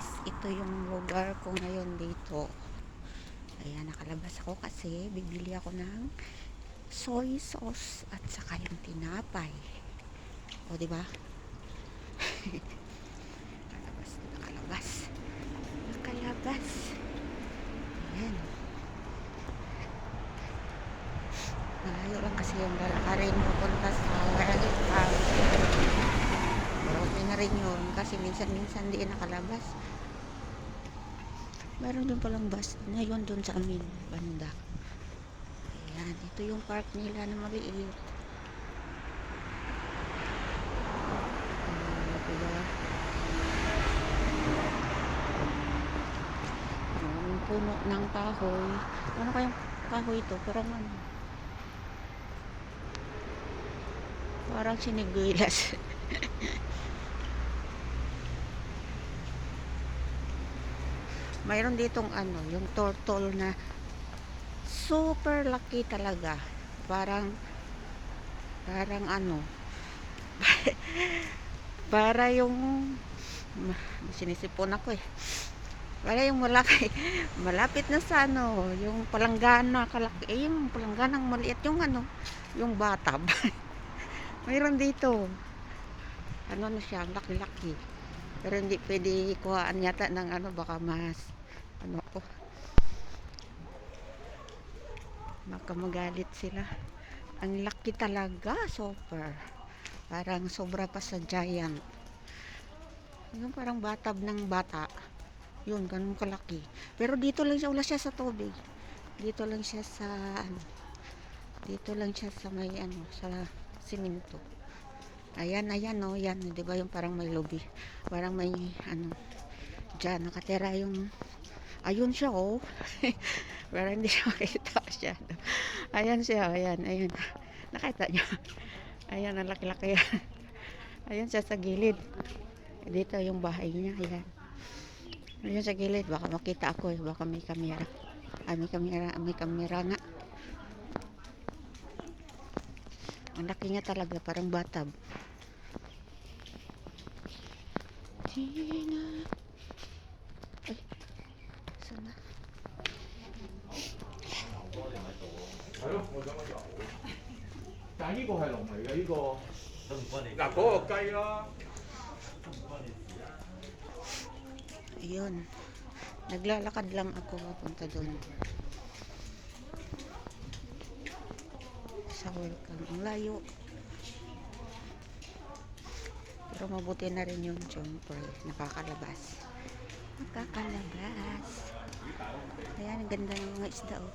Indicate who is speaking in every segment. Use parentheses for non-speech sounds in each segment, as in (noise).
Speaker 1: guys, ito yung lugar ko ngayon dito. Ayan, nakalabas ako kasi bibili ako ng soy sauce at saka yung tinapay. O, di ba? (laughs) nakalabas, nakalabas. Nakalabas. Ayan. Malayo lang kasi yung lalakarin pupunta sa World Park. Pero okay na rin yun kasi minsan-minsan di nakalabas. Meron din palang bus na yun dun sa amin, banda. Ayan, ito yung park nila na maliit. Maraming puno ng kahoy. Ano kayang kahoy ito? Parang ano? Parang siniguilas. (laughs) Mayroon ditong ano, yung turtle na super laki talaga. Parang parang ano (laughs) para yung sinisipon ako eh. Para yung malaki, (laughs) malapit na sa ano, yung palanggana kalaki, eh, yung palangganang maliit, yung ano, yung batab. (laughs) Mayroon dito. Ano na siya, laki-laki. Pero hindi pwede kuhaan yata ng ano, baka mas, ano ko. Baka magalit sila. Ang laki talaga, super. Parang sobra pa sa giant. Yung parang batab ng bata. Yun, ganun kalaki. Pero dito lang siya, wala siya sa tubig. Dito lang siya sa, ano, dito lang siya sa may, ano, sa simento. Ayan, ayan, no, yan, di ba yung parang may lobby. Parang may, ano, dyan, nakatira yung, ayun siya, oh. (laughs) Pero hindi siya makita siya. Ayan siya, ayan, ayan. Nakita niyo. Ayan, ang laki-laki yan. (laughs) Ayan siya sa gilid. Dito yung bahay niya, ayan. Ayan sa gilid, baka makita ako, eh, baka may kamera. Ay, may kamera, may kamera nga. Ang laki niya talaga, parang batab. Tina.
Speaker 2: ko. Nako, kaya. Ah.
Speaker 1: Ayun. Naglalakad lang ako papunta doon. Sa welcome. Ang layo. Pero mabuti na rin yung jumper. Nakakalabas. Nakakalabas. Ayan, ang ganda ng mga isda. Oh.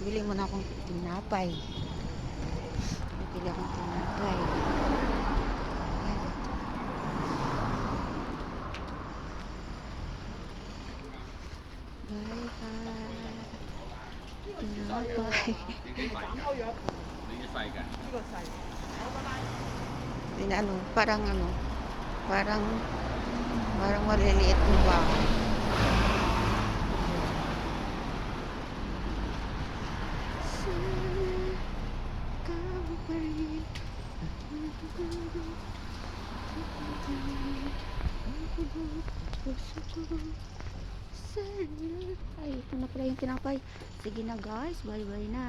Speaker 1: bili muna akong tinapay. Bibili akong tinapay. Ayan. bye bye. Tinapay. Din ano, parang ano, parang parang maliliit mo ba? Ay, ito na pala yung tinapay. Sige na guys, bye bye na.